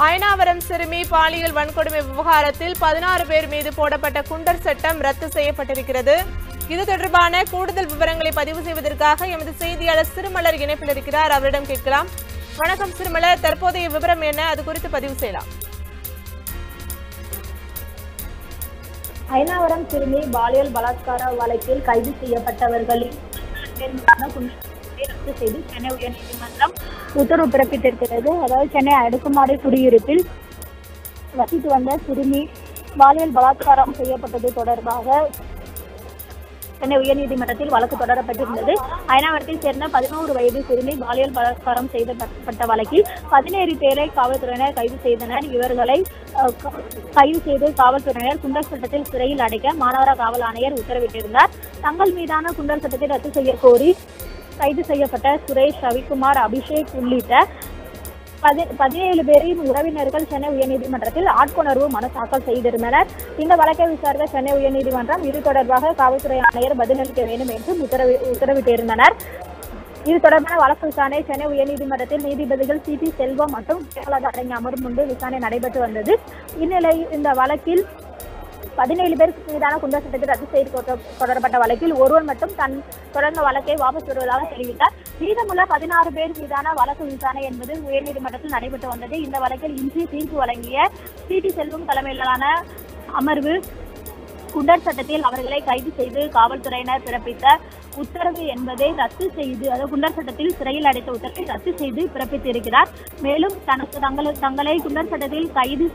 அயனாவரம் சிறுமி பாலியல் வன்கொடுமை விவகாரத்தில் பதினாறு பேர் மீது போடப்பட்ட குண்டர் சட்டம் ரத்து செய்யப்பட்டிருக்கிறது. இது தொடர்பான கூடுதல் விவரங்களை பதிவு செய்வதற்காக எமது செய்தியாளர் சிறுமலர் இணைப்பில் இருக்கிறார். அவரிடம் கேட்கலாம். வணக்கம் சிறுமலர். தற்போதைய விவரம் என்ன? அது குறித்து பதிவு செய்யலாம். அயனாவரம் சிறுமி பாலியல் பலாத்கார வழக்கில் கைது செய்யப்பட்டவர்களின் பேர் ரத்து செய்து சென்னை உயர்நீதிமன்றம் உத்தரவு பிறப்பித்திருக்கிறது. அதாவது சென்னை அடுக்குமாடி குடியிருப்பில் வசித்து வந்த சிறுமி பாலியல் பலாத்காரம் செய்யப்பட்டது தொடர்பாக சென்னை உயர்நீதிமன்றத்தில் வழக்கு தொடரப்பட்டிருந்தது. அயனாவரத்தை சேர்ந்த பதினோரு வயது சிறுமி பாலியல் பலாத்காரம் செய்யப்பட்ட வழக்கில் பதினேழு பேரை காவல்துறையினர் கைது செய்தனர். இவர்களை கைது செய்து காவல்துறையினர் குண்டர் சட்டத்தில் சிறையில் அடைக்க மாநகர காவல் ஆணையர் உத்தரவிட்டிருந்தார். தங்கள் மீதான குண்டர் சட்டத்தை ரத்து செய்ய கோரி கைது செய்யப்பட்ட சுரேஷ் ரவிக்குமார் அபிஷேக் உள்ளிட்ட பதி பதினேழு பேரின் உறவினர்கள் சென்னை உயர்நீதிமன்றத்தில் ஆட்கொணர்வு மனு தாக்கல் செய்திருந்தனர். இந்த வழக்கை விசாரித்த சென்னை உயர்நீதிமன்றம் இது தொடர்பாக காவல்துறை ஆணையர் பதிலளிக்க வேண்டும் என்றும் உத்தரவி உத்தரவிட்டிருந்தனர். இது தொடர்பான வழக்கு விசாரணை சென்னை உயர்நீதிமன்றத்தில் நீதிபதிகள் சி. பி செல்வம் மற்றும் கேரளா அடங்கிய அமர்வு முன்பு விசாரணை நடைபெற்று வந்தது. இந்நிலையில் இந்த வழக்கில் பதினேழு பேருக்கு மீதான குண்டர் சட்டத்தை ரத்து செய்து கொட்ட- தொடரப்பட்ட வழக்கில் ஒருவர் மட்டும் தன் தொடர்ந்த வழக்கை வாபஸ் பெறுவதாக தெரிவித்தார். மீதமுள்ள பதினாறு பேர் மீதான வழக்கு விசாரணை என்பது உயர்நீதிமன்றத்தில் நடைபெற்று வந்தது. இந்த வழக்கில் இன்று தீர்ப்பு வழங்கிய சிடி செல்வம் தலைமையிலான அமர்வு குண்டர் சட்டத்தில் அவர்களை கைது செய்து காவல்துறையினர் பிறப்பித்த உத்தரவு என்பதை ரத்து செய்து அதாவது குண்டர் சட்டத்தில் சிறையில் அடைத்த உத்தரவை ரத்து செய்து பிறப்பித்திருக்கிறார். மேலும் தனக்கு தங்களை தங்களை குண்டர் சட்டத்தில் கைது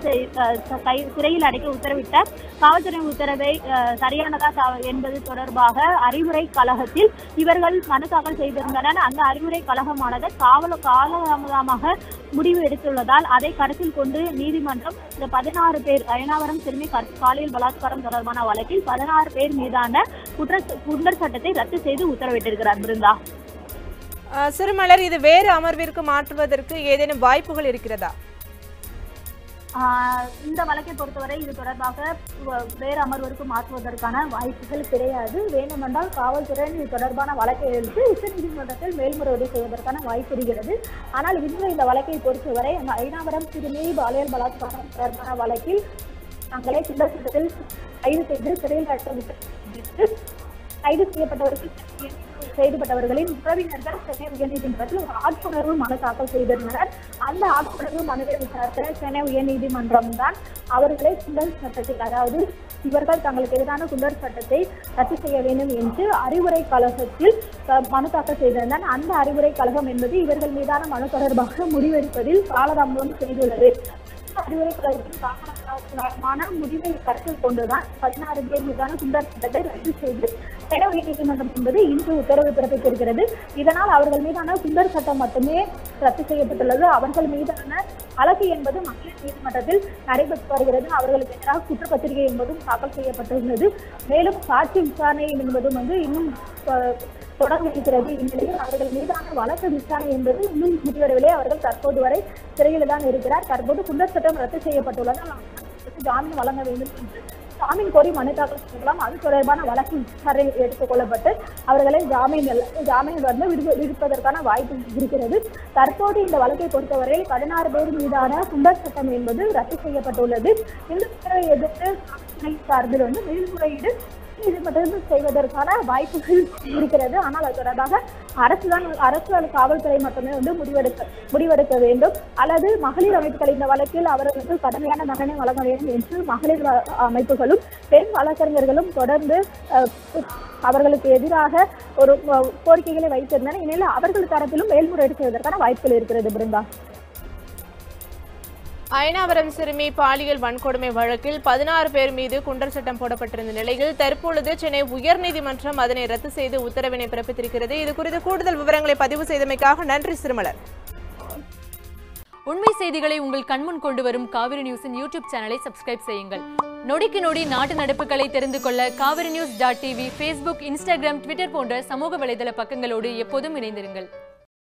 கை- சிறையில் அடைக்க உத்தரவிட்ட காவல்துறை உத்தரவை சரியானதா என்பது தொடர்பாக அறிவுரை கழகத்தில் இவர்கள் மனு தாக்கல் செய்திருந்தனர். அந்த அறிவுரை கழகமானது காவல காலதாமதமாக முடிவு எடுத்துள்ளதால் அதை கருத்தில் கொண்டு நீதிமன்றம் இந்த பதினாறு பேர் அயனாவரம் சிறுமி காலையில் பாலியல் பலாத்காரம் தொடர்பான வழக்கில் பதினாறு பேர் மீதான குண்டர் சட்டத்தை ரத்து செய்து உத்தரவிட்டிருக்கிறார் பிருந்தா. சிறுமலர் இது வேறு அமர்விற்கு மாற்றுவதற்கு ஏதேனும் வாய்ப்புகள் இருக்கிறதா? இந்த வழக்கை பொறுத்தவரை இது தொடர்பாக வேறு அமர்விற்கு மாற்றுவதற்கான வாய்ப்புகள் கிடையாது. வேண்டுமென்றால் காவல்துறை இது தொடர்பான வழக்கை எடுத்து உச்சநீதிமன்றத்தில் மேல்முறையீடு செய்வதற்கான வாய்ப்பு இருக்கிறது. ஆனால் இன்று இந்த வழக்கை பொறுத்தவரை ஐநாவரம் சிறுமி பாலியல் பலாத்காரம் தொடர்பான வழக்கில் தங்களை குண்டர் சட்டத்தில் கைது செய்து சிறையில் அடைத்து கைது செய்யப்பட்டவர்கள் செய்துபட்டவர்களின் உறவினர்கள் சென்னை உயர்நீதிமன்றத்தில் ஒரு ஆட்கொணர்வு மனு தாக்கல் செய்திருந்தனர். அந்த ஆட்கொணர்வு மனுவை விசாரித்த சென்னை உயர்நீதிமன்றம் தான் அவர்களை குண்டர் சட்டத்தில் அதாவது இவர்கள் தங்களுக்கு எதிரான குண்டர் சட்டத்தை ரத்து செய்ய வேண்டும் என்று அறிவுரை கழகத்தில் மனு தாக்கல் செய்திருந்தனர். அந்த அறிவுரை கழகம் என்பது இவர்கள் மீதான மனு தொடர்பாக முடிவெடுப்பதில் காலதாமதம் செய்துள்ளது. அறிவுரை கழகத்தின் காரணமான முடிவை கருத்தில் கொண்டுதான் பதினாறு பேர் மீதான குண்டர் சட்டத்தை ரத்து செய்து சென்னை உயர்நீதிமன்றம் என்பது இன்று உத்தரவு பிறப்பித்திருக்கிறது. இதனால் அவர்கள் மீதான குண்டர் சட்டம் மட்டுமே ரத்து செய்யப்பட்டுள்ளது. அவர்கள் மீதான வழக்கு என்பது மகளிர் நீதிமன்றத்தில் நடைபெற்று வருகிறது. அவர்களுக்கு எதிராக குற்றப்பத்திரிகை என்பதும் தாக்கல் செய்யப்பட்டிருந்தது மேலும் சாட்சி விசாரணை என்பதும் வந்து இன்னும் அஹ், தொடர்ந்து இருக்கிறது. இந்நிலையில் அவர்கள் மீதான வழக்கு விசாரணை என்பது இன்னும் முடிவடைவில்லை அவர்கள் தற்போது வரை சிறையில் தான் இருக்கிறார். தற்போது குண்டர் சட்டம் ரத்து செய்யப்பட்டுள்ளதால் அவர்களுக்கு ஜாமீன் வழங்க வேண்டும் என்று. ஜாமீன் கோரி மனு தாக்கல் செய்யலாம். அது தொடர்பான வழக்கு விசாரணை எடுத்துக் கொள்ளப்பட்டு அவர்களை ஜாமீன் ஜாமீன் வந்து விடுவி விடுப்பதற்கான வாய்ப்பு இருக்கிறது. தற்போது இந்த வழக்கை பொறுத்தவரை பதினாறு பேர் மீதான குண்டர் சட்டம் என்பது ரத்து செய்யப்பட்டுள்ளது. இந்த உத்தரவை எதிர்த்து சார்பில் வந்து மேல்முறையீடு நீதிமன்றத்தில் செய்வதற்கான வாய்ப்புகள் இருக்கிறது. ஆனால் அது தொடர்பாக அரசு தான் அரசு அல்லது காவல்துறை மட்டுமே வந்து முடிவெடுக்க முடிவெடுக்க வேண்டும். அல்லது மகளிர் அமைப்புகள் இந்த வழக்கில் அவர்களுக்கு கடுமையான தண்டனை வழங்க வேண்டும் என்று மகளிர் வ- அமைப்புகளும் பெண் வழக்கறிஞர்களும் தொடர்ந்து அஹ், அவர்களுக்கு எதிராக ஒரு கோரிக்கைகளை வைத்திருந்தனர். இந்நிலையில் அவர்கள் தரப்பிலும் மேல்முறையீடு செய்வதற்கான வாய்ப்புகள் இருக்கிறது பிருந்தா. அயனாவரம் சிறுமி பாலியல் வன்கொடுமை வழக்கில் பதினாறு பேர் மீது குண்டர் சட்டம் போடப்பட்டிருந்த நிலையில் தற்பொழுது சென்னை உயர்நீதிமன்றம் அதனை ரத்து செய்து உத்தரவினை பிறப்பித்திருக்கிறது. இது குறித்து கூடுதல் விவரங்களை பதிவு செய்தமைக்காக நன்றி சிறுமலர். உண்மை செய்திகளை உங்கள் கண்முன் கொண்டு வரும் காவிரி நியூஸின் யூடியூப் சேனலை சப்ஸ்கிரைப் செய்யுங்கள். நொடிக்கு நொடி நாட்டு நடப்புகளை தெரிந்து கொள்ள Kaveri news dot TV Facebook Instagram Twitter போன்ற சமூக வலைதள பக்கங்களோடு எப்போதும் இணைந்திருங்கள்.